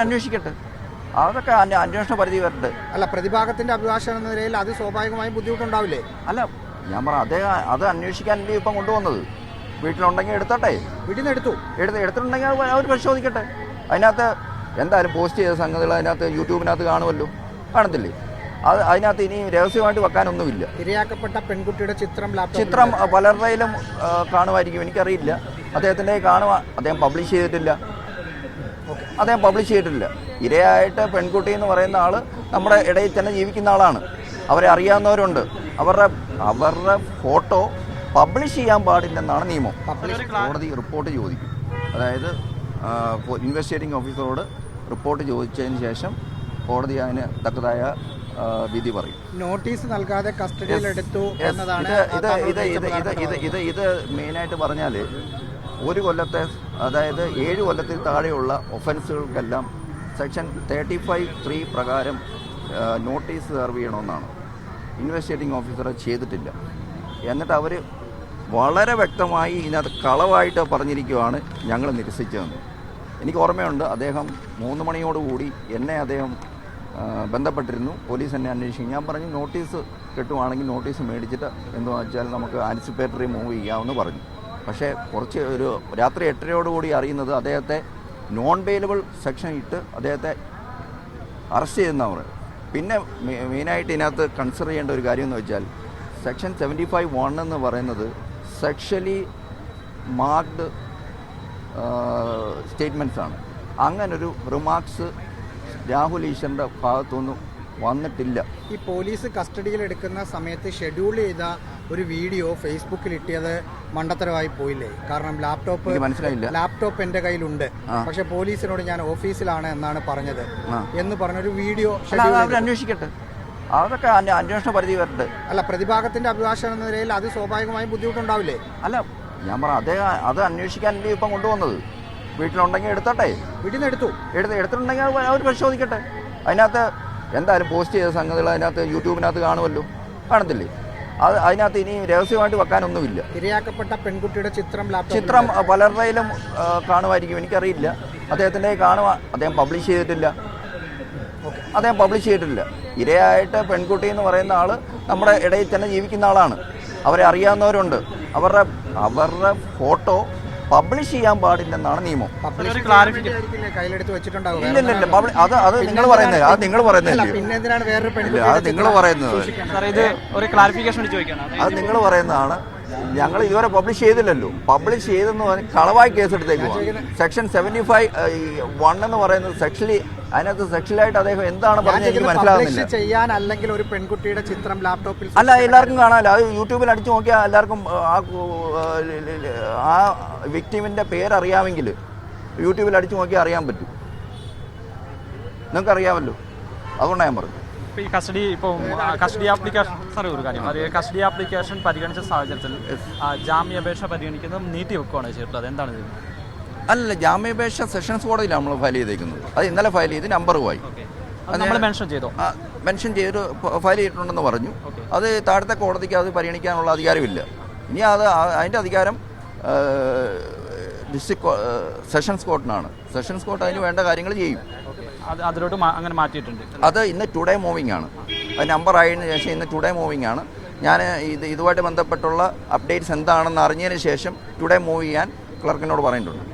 അന്വേഷിക്കട്ടെ. അതൊക്കെ അന്വേഷണ പരിധി വരട്ടെ. അല്ല പ്രതിഭാഗത്തിന്റെ അഭിഭാഷകൻ എന്ന നിലയിൽ അത് സ്വാഭാവികമായും ബുദ്ധിമുട്ടുണ്ടാവില്ലേ? അല്ല ഞാൻ പറ അതേ അത് അന്വേഷിക്കാനല്ലേ ഇപ്പം കൊണ്ടുവന്നത്? വീട്ടിലുണ്ടെങ്കിൽ എടുത്തട്ടെ. വീട്ടിൽ നിന്ന് എടുത്തു. എടുത്ത് എടുത്തിട്ടുണ്ടെങ്കിൽ അവർ പരിശോധിക്കട്ടെ. അതിനകത്ത് എന്തായാലും പോസ്റ്റ് ചെയ്ത സംഗതികൾ അതിനകത്ത് യൂട്യൂബിനകത്ത് കാണുമല്ലോ. കാണത്തില്ലേ? അത് അതിനകത്ത് ഇനി രഹസ്യമായിട്ട് വെക്കാനൊന്നുമില്ല. ഇരയാക്കപ്പെട്ട പെൺകുട്ടിയുടെ ചിത്രം ചിത്രം പലരുടെയിലും കാണുമായിരിക്കും. എനിക്കറിയില്ല. അദ്ദേഹത്തിന്റെ കാണുക അദ്ദേഹം പബ്ലിഷ് ചെയ്തിട്ടില്ല. അദ്ദേഹം പബ്ലിഷ് ചെയ്തിട്ടില്ല. ഇരയായിട്ട് പെൺകുട്ടി എന്ന് പറയുന്ന ആൾ നമ്മുടെ ഇടയിൽ തന്നെ ജീവിക്കുന്ന ആളാണ്. അവരെ അറിയാവുന്നവരുണ്ട്. അവരുടെ അവരുടെ ഫോട്ടോ പബ്ലിഷ് ചെയ്യാൻ പാടില്ലെന്നാണ് നിയമം. കോടതി റിപ്പോർട്ട് ചോദിക്കും. അതായത് ഇൻവെസ്റ്റിഗേറ്റിംഗ് ഓഫീസറോട് റിപ്പോർട്ട് ചോദിച്ചതിന് ശേഷം കോടതി അതിന് തക്കതായ വിധി പറയും. നോട്ടീസ് നൽകാതെ കസ്റ്റഡിയിൽ എടുത്തു എന്നതാണ് ഇത് ഇത് ഇത് ഇത് ഇത് ഇത് മെയിനായിട്ട് പറഞ്ഞാൽ ഒരു കൊല്ലത്തെ അതായത് ഏഴ് കൊല്ലത്തിൽ താഴെയുള്ള ഒഫൻസുകൾക്കെല്ലാം സെക്ഷൻ തേർട്ടി ഫൈവ് ത്രീ പ്രകാരം നോട്ടീസ് സെർവ് ചെയ്യണമെന്നാണ്. ഇൻവെസ്റ്റിഗേറ്റിംഗ് ഓഫീസർ ചെയ്തിട്ടില്ല. എന്നിട്ട് അവർ വളരെ വ്യക്തമായി ഇതിനകത്ത് കളവായിട്ട് പറഞ്ഞിരിക്കുവാണ് ഞങ്ങൾ നിരസിച്ചതെന്ന്. എനിക്ക് ഓർമ്മയുണ്ട് അദ്ദേഹം മൂന്ന് മണിയോടുകൂടി എന്നെ അദ്ദേഹം ബന്ധപ്പെട്ടിരുന്നു. പോലീസ് എന്നെ അന്വേഷിക്കും ഞാൻ പറഞ്ഞു നോട്ടീസ് കിട്ടുവാണെങ്കിൽ നോട്ടീസ് മേടിച്ചിട്ട് എന്തുവാച്ചാൽ നമുക്ക് ആൻസിപ്പേറ്ററി മൂവ് ചെയ്യാമെന്ന് പറഞ്ഞു. പക്ഷേ കുറച്ച് ഒരു രാത്രി എട്ടരയോടുകൂടി അറിയുന്നത് അദ്ദേഹത്തെ നോൺ ബെയിലബിൾ സെക്ഷൻ ഇട്ട് അദ്ദേഹത്തെ അറസ്റ്റ് ചെയ്യുന്നവർ പിന്നെ മെയിനായിട്ട് ഇതിനകത്ത് കൺസിഡർ ചെയ്യേണ്ട ഒരു കാര്യം എന്ന് വെച്ചാൽ സെക്ഷൻ സെവന്റി ഫൈവ് വൺ എന്ന് പറയുന്നത് സെക്ഷലി മാർക്ഡ് സ്റ്റേറ്റ്മെന്റ്സാണ് അങ്ങനൊരു റിമാർക്സ് രാഹുൽ ഈശ്വറിന്റെ ഭാഗത്തുനിന്നും വന്നിട്ടില്ല. ഈ പോലീസ് കസ്റ്റഡിയിൽ എടുക്കുന്ന സമയത്ത് ഷെഡ്യൂൾ ചെയ്ത ഒരു വീഡിയോ ഫേസ്ബുക്കിൽ ഇട്ടിയത് മണ്ടത്തരമായി പോയില്ലേ? കാരണം ലാപ്ടോപ്പ് മനസ്സിലായില്ല. ലാപ്ടോപ്പ് എന്റെ കയ്യിലുണ്ട്. പക്ഷെ പോലീസിനോട് ഞാൻ ഓഫീസിലാണ് എന്നാണ് പറഞ്ഞത്. എന്ന് പറഞ്ഞൊരു വീഡിയോ അന്വേഷിക്കട്ടെ. അതൊക്കെ അന്വേഷണ പരിധി വരട്ടെ. അല്ല പ്രതിഭാഗത്തിന്റെ അഭിഭാഷകൻ എന്ന നിലയിൽ അത് സ്വാഭാവികമായും ബുദ്ധിമുട്ടുണ്ടാവില്ലേ? അല്ല ഞാൻ പറ അതേ അത് അന്വേഷിക്കാൻ ഇപ്പം കൊണ്ടുവന്നത്? വീട്ടിലുണ്ടെങ്കിൽ എടുത്തോട്ടെ. വീട്ടിൽ നിന്ന് എടുത്തു. എടുത്ത് എടുത്തിട്ടുണ്ടെങ്കിൽ അവർ പരിശോധിക്കട്ടെ. അതിനകത്ത് എന്തായാലും പോസ്റ്റ് ചെയ്ത സംഗതികൾ അതിനകത്ത് യൂട്യൂബിനകത്ത് കാണുമല്ലോ. കാണത്തില്ലേ? അത് അതിനകത്ത് ഇനി രഹസ്യമായിട്ട് വെക്കാനൊന്നുമില്ല. ഇരയാക്കപ്പെട്ട പെൺകുട്ടിയുടെ ചിത്രം ചിത്രം പലരുടെയിലും കാണുമായിരിക്കും. എനിക്കറിയില്ല. അദ്ദേഹത്തിന്റെ കാണുക അദ്ദേഹം പബ്ലിഷ് ചെയ്തിട്ടില്ല. അദ്ദേഹം പബ്ലിഷ് ചെയ്തിട്ടില്ല. ഇരയായിട്ട് പെൺകുട്ടി എന്ന് പറയുന്ന ആൾ നമ്മുടെ ഇടയിൽ തന്നെ ജീവിക്കുന്ന ആളാണ്. അവരെ അറിയാവുന്നവരുണ്ട്. അവരുടെ അവരുടെ ഫോട്ടോ പബ്ലിഷ് ചെയ്യാൻ പാടില്ലെന്നാണ് നിയമം. ഇല്ല ഇല്ല ഇല്ല. അത് അത് നിങ്ങൾ പറയുന്നത്. അത് നിങ്ങൾ പറയുന്നത് അത് നിങ്ങൾ പറയുന്നത് അത് നിങ്ങൾ പറയുന്നതാണ് ഞങ്ങൾ ഇതുവരെ പബ്ലിഷ് ചെയ്തില്ലല്ലോ. പബ്ലിഷ് ചെയ്തെന്ന് പറഞ്ഞ് കളവായി കേസെടുത്തേക്കുവാണ് സെക്ഷൻ സെവന്റി ഫൈവ് വൺ എന്ന് പറയുന്നത് സെക്ഷലി അതിനകത്ത് സെക്ഷലായിട്ട് അദ്ദേഹം എന്താണ് പറഞ്ഞത് എനിക്ക് മനസ്സിലാകുന്നില്ല ചെയ്യാൻ അല്ലെങ്കിൽ ഒരു പെൺകുട്ടിയുടെ ചിത്രം ലാപ്ടോപ്പിൽ അല്ല എല്ലാവർക്കും കാണാമല്ലോ. അത് യൂട്യൂബിൽ അടിച്ചു നോക്കിയാൽ എല്ലാവർക്കും ആ ആ വിക്ടിമിന്റെ പേരറിയാമെങ്കിൽ യൂട്യൂബിൽ അടിച്ചു നോക്കിയാൽ അറിയാൻ പറ്റും. നിങ്ങൾക്ക് അറിയാമല്ലോ അതുകൊണ്ടാണ് ഞാൻ പറഞ്ഞത്. ഈ കസ്റ്റഡി ഇപ്പോൾ കസ്റ്റഡി ആപ്ലിക്കേഷൻ സാറേ ഒരു കാര്യം. അത് കസ്റ്റഡി ആപ്ലിക്കേഷൻ പരിഗണിച്ച സാഹചര്യത്തിൽ ജാമ്യാപേക്ഷ പരിഗണിക്കുന്നത് നീട്ടി വെക്കുകയാണ് ചെയ്തിട്ടുള്ളത്. എന്താണ് ഇത്? അല്ല ജാമ്യാപേക്ഷ സെഷൻസ് കോടതിയിലാണ് നമ്മൾ ഫയൽ ചെയ്തേക്കുന്നത്. അത് ഇന്നലെ ഫയൽ ചെയ്ത് നമ്പർ പോയി. അത് നമ്മൾ മെൻഷൻ ചെയ്തോ? മെൻഷൻ ചെയ്ത് ഫയൽ ചെയ്തിട്ടുണ്ടെന്ന് പറഞ്ഞു. അത് താഴത്തെ കോടതിക്ക് അത് പരിഗണിക്കാനുള്ള അധികാരമില്ല. ഇനി അത് അതിന്റെ അധികാരം ഡിസ്ട്രിക്ട് സെഷൻസ് കോർട്ടിനാണ് സെഷൻസ് കോർട്ട് അതിന് വേണ്ട കാര്യങ്ങൾ ചെയ്യും. അതിലോട്ട് അങ്ങനെ മാറ്റിയിട്ടുണ്ട്. അത് ഇന്ന് ടുഡേ മൂവിംഗ് ആണ്. അത് നമ്പർ ആയതിനു ശേഷം ഇന്ന് ടുഡേ മൂവിംഗ് ആണ്. ഞാൻ ഇത് ഇതുമായിട്ട് ബന്ധപ്പെട്ടുള്ള അപ്ഡേറ്റ്സ് എന്താണെന്ന് അറിഞ്ഞതിന് ശേഷം ടുഡേ മൂവ് ചെയ്യാൻ ക്ലർക്കിനോട് പറഞ്ഞിട്ടുണ്ട്.